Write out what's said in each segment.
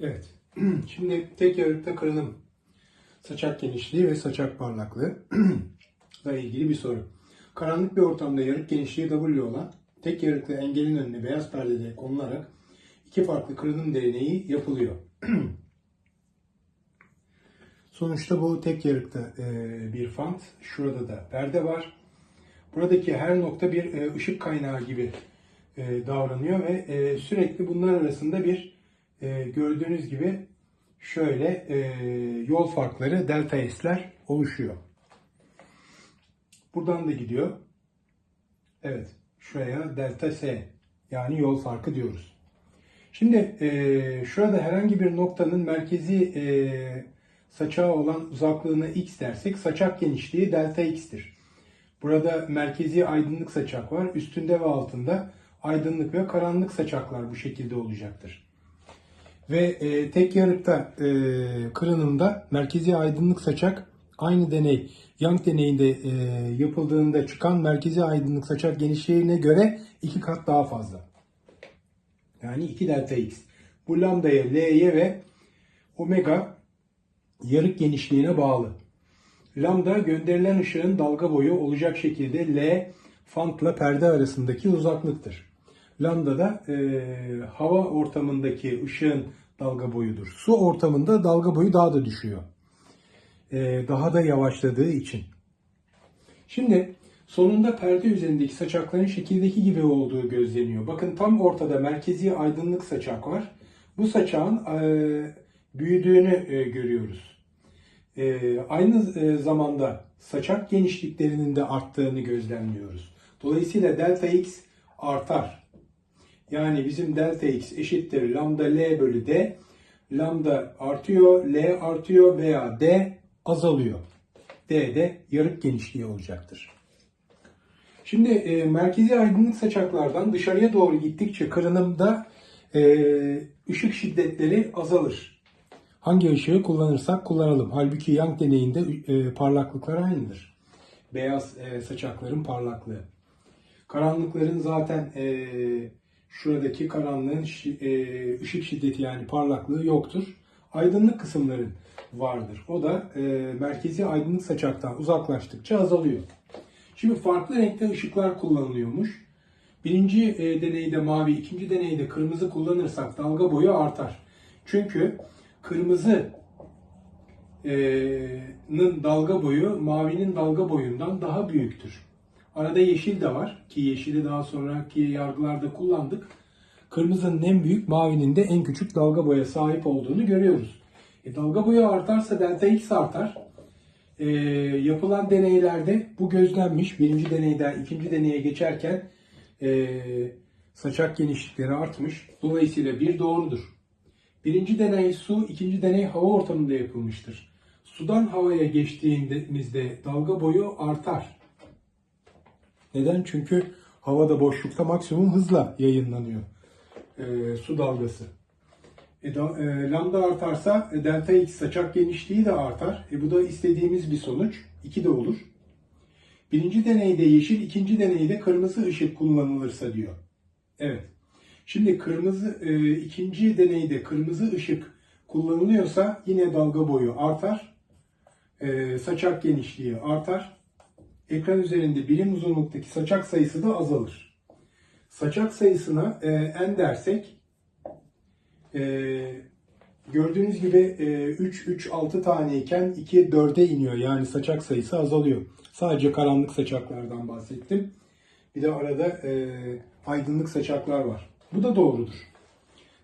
Evet. Şimdi tek yarıkta kırılım, saçak genişliği ve saçak parlaklığı ile ilgili bir soru. Karanlık bir ortamda yarık genişliği W olan tek yarıklı engelin önüne beyaz perdede konularak iki farklı kırılım deneyi yapılıyor. Sonuçta bu tek yarıkta e, bir fant. Şurada da perde var. Buradaki her nokta bir e, ışık kaynağı gibi e, davranıyor ve sürekli bunlar arasında bir e, gördüğünüz gibi şöyle e, yol farkları delta s'ler oluşuyor. Buradan da gidiyor. Evet, şuraya delta s yani yol farkı diyoruz. Şimdi e, şurada herhangi bir noktanın merkezi e, saçağı olan uzaklığına x dersek saçak genişliği delta x'tir. Burada merkezi aydınlık saçak var. Üstünde ve altında aydınlık ve karanlık saçaklar bu şekilde olacaktır. Ve e, tek yarıkta e, kırınımda merkezi aydınlık saçak aynı deney Young deneyinde e, yapıldığında çıkan merkezi aydınlık saçak genişliğine göre iki kat daha fazla. Yani 2 delta x. Bu lambdaya, l'ye ve omega yarık genişliğine bağlı. Lambda gönderilen ışığın dalga boyu olacak şekilde L fantla perde arasındaki uzaklıktır. Lambda da e, hava ortamındaki ışığın dalga boyudur. Su ortamında dalga boyu daha da düşüyor. E, daha da yavaşladığı için. Şimdi sonunda perde üzerindeki saçakların şekildeki gibi olduğu gözleniyor. Bakın tam ortada merkezi aydınlık saçak var. Bu saçağın e, büyüdüğünü e, görüyoruz. E, aynı e, zamanda saçak genişliklerinin de arttığını gözlemliyoruz. Dolayısıyla delta x artar. Yani bizim delta x eşittir lambda l bölü d. Lambda artıyor, l artıyor veya d azalıyor. D de yarık genişliği olacaktır. Şimdi e, merkezi aydınlık saçaklardan dışarıya doğru gittikçe kırınımda e, ışık şiddetleri azalır. Hangi ışığı kullanırsak kullanalım. Halbuki Young deneyinde e, parlaklıklar aynıdır. Beyaz e, saçakların parlaklığı. Karanlıkların zaten e, şuradaki karanlığın e, ışık şiddeti yani parlaklığı yoktur. Aydınlık kısımların vardır. O da e, merkezi aydınlık saçaktan uzaklaştıkça azalıyor. Şimdi farklı renkte ışıklar kullanılıyormuş. Birinci e, deneyde mavi, ikinci deneyde kırmızı kullanırsak dalga boyu artar. Çünkü kırmızı e, nın dalga boyu mavinin dalga boyundan daha büyüktür. Arada yeşil de var ki yeşili daha sonraki yargılarda kullandık. Kırmızının en büyük, mavinin de en küçük dalga boya sahip olduğunu görüyoruz. E, dalga boyu artarsa delta x artar. E, yapılan deneylerde bu gözlenmiş. Birinci deneyden ikinci deneye geçerken e, saçak genişlikleri artmış. Dolayısıyla bir doğrudur. Birinci deney su, ikinci deney hava ortamında yapılmıştır. Sudan havaya geçtiğimizde dalga boyu artar. Neden? Çünkü havada boşlukta maksimum hızla yayınlanıyor e, su dalgası. E, da, e, lambda artarsa e, delta x saçak genişliği de artar. E, bu da istediğimiz bir sonuç. 2 de olur. Birinci deneyde yeşil, ikinci deneyde kırmızı ışık kullanılırsa diyor. Evet. Şimdi kırmızı e, ikinci deneyde kırmızı ışık kullanılıyorsa yine dalga boyu artar. E, saçak genişliği artar. Ekran üzerinde birim uzunluktaki saçak sayısı da azalır. Saçak sayısına e, n dersek e, gördüğünüz gibi e, 3 3 6 taneyken 2 4'e iniyor. Yani saçak sayısı azalıyor. Sadece karanlık saçaklardan bahsettim. Bir de arada e, aydınlık saçaklar var. Bu da doğrudur.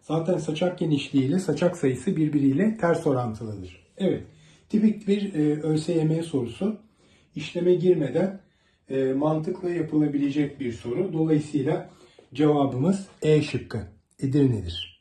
Zaten saçak genişliği ile saçak sayısı birbiriyle ters orantılıdır. Evet, tipik bir e, ÖSYM sorusu. İşleme girmeden e, mantıkla yapılabilecek bir soru. Dolayısıyla cevabımız E şıkkı. Edirne'dir.